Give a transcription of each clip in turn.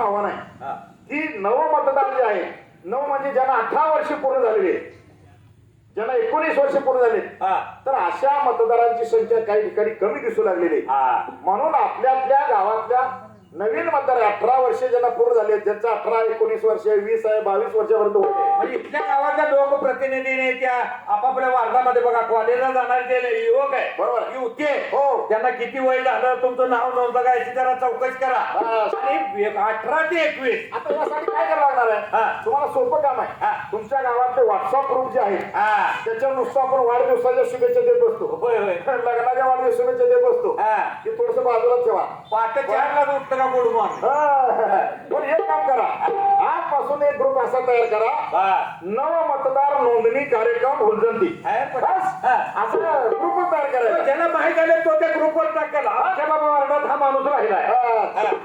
आव्हान आहे हा. की नव मतदार जे आहे नऊ म्हणजे ज्यांना अठरा वर्ष पूर्ण झालेली आहे ज्यांना एकोणीस वर्ष पूर्ण झाले. तर अशा मतदारांची संख्या काही ठिकाणी कमी दिसू लागलेली आहे. म्हणून आपल्यातल्या गावातल्या नवीन मतदार अठरा वर्ष ज्यांना पूर्ण झाले ज्यांचं अठरा एकोणीस वर्ष वीस आहे बावीस वर्षापर्यंत होते म्हणजे इथल्या गावातल्या लोकप्रतिनिधीने त्या आपापल्या वार्डामध्ये बघा कॉलेजला जाणारे जे युवक आहे बरोबर. युवती आहे हो. त्यांना किती वय झालं तुमचं नाव नव्हतं का याची जरा चौकशी करा. आणि अठरा ते एकवीस आता यासाठी हा. आहे तुम्हाला सोपं काम आहे. तुमच्या गावातले व्हॉट्सअप ग्रुप जे आहेत हा. त्याच्यावर नुसतं आपण वाढदिवसाच्या शुभेच्छा देत होय होय. लग्नाच्या वाढदिवस शुभेच्छा देत हा. की थोडस बाजूला ठेवा. चारला उठतं का गोड हा. पण एक काम करा. आजपासून एक ग्रुप असा तयार करा. नव मतदार नोंदणी कार्यक्रम हुलजंती आहे. असं ग्रुप तयार करायचा ज्यांना माहीत झाले तो त्या ग्रुपवर टाकेल आमच्या बाबा वार्डात हा माणूस राहिलाय. अरे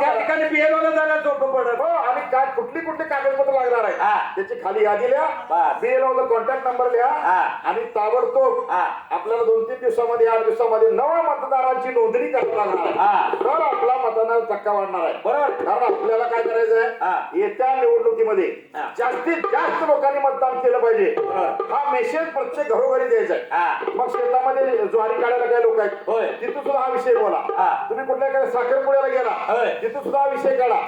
त्या. ठिकाणी बिहेला जायला सोपं पडत काय कुठली कुठली कागदपत्र लागणार आहे हा. त्याची खाली यादी लिहा बस. बीएलओ कॉन्टॅक्ट नंबर लिहा. आणि ताबडतोब हा. आपल्याला दोन तीन दिवसामध्ये आठ दिवसामध्ये नव्या मतदारांची नोंदणी करावी लागणार. आहे तर आपला मतदार टक्का वाढणार आहे बरोबर कारण आपल्याला काय करायचं. आहे येत्या निवडणुकीमध्ये. जास्तीत जास्त लोकांनी मतदान केलं पाहिजे. हा मेसेज प्रत्येक घरोघरी द्यायचा हा. आहे मग शेतामध्ये ज्वारी काढायला काय लोक आहेत होय. तिथं सुद्धा हा विषय बोला हा. तुम्ही कुठल्याकडे साखरपुड्याला गेला होय. तिथं सुद्धा हा विषय काढा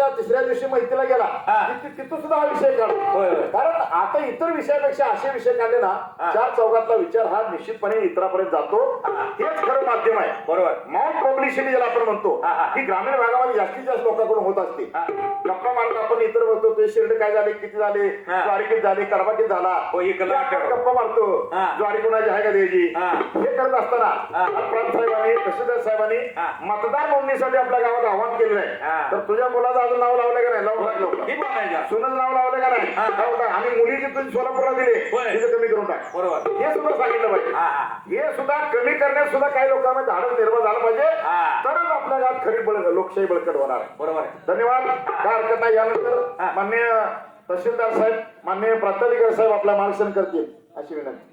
एखाद्या तिसऱ्या दिवशी माहितीला गेला हा. तिथे- तिथं सुद्धा हा विषय काढा होय, होय. कारण आता इतर विषयापेक्षा असे विषय काढले ना. चार चौघातला विचार हा निश्चितपणे इतरापर्यंत जातो. हेच खरं माध्यम आहे बरोबर माउंट पब्लिसिटी ज्याला आपण म्हणतो हा, ग्रामीण भागामध्ये जास्तीत जास्त लोकांकडून होत असते. गप्पा मारत आपण इतर बघतो ते शिर्ड काय झाले किती झाले हा. ज्वारी किती झाली कडबा किती झाला हो. गप्पा मारतो. ज्वारी कोणाची आहे का द्यायची हा. करत असताना. प्रांत साहेबांनी तहसीलदार साहेबांनी. मतदार नोंदणीसाठी आपल्या गावात आव्हान केलेलं. आहे तर तुझ्या मुलाचं नाव लावलं का नाही? नाव लावलं का नाही? हा. आणि मुलीची तुझी सोलापूरला दिली. तिथं कमी करून टाक. बरोबर. हे सुद्धा सांगितलं पाहिजे. हा, सुद्धा कमी करण्यात सुद्धा काही लोकांमध्ये धाडस निर्माण झालं पाहिजे. तरच आपल्या गावात खरी बळ लोकशाही बळकट होणार. आहे बरोबर. धन्यवाद. काय हरकत नाही. यानंतर. मान्य तहसीलदार साहेब मान्य प्रांताधिकारी साहेब आपला मार्गदर्शन करतील. अशी विनंती.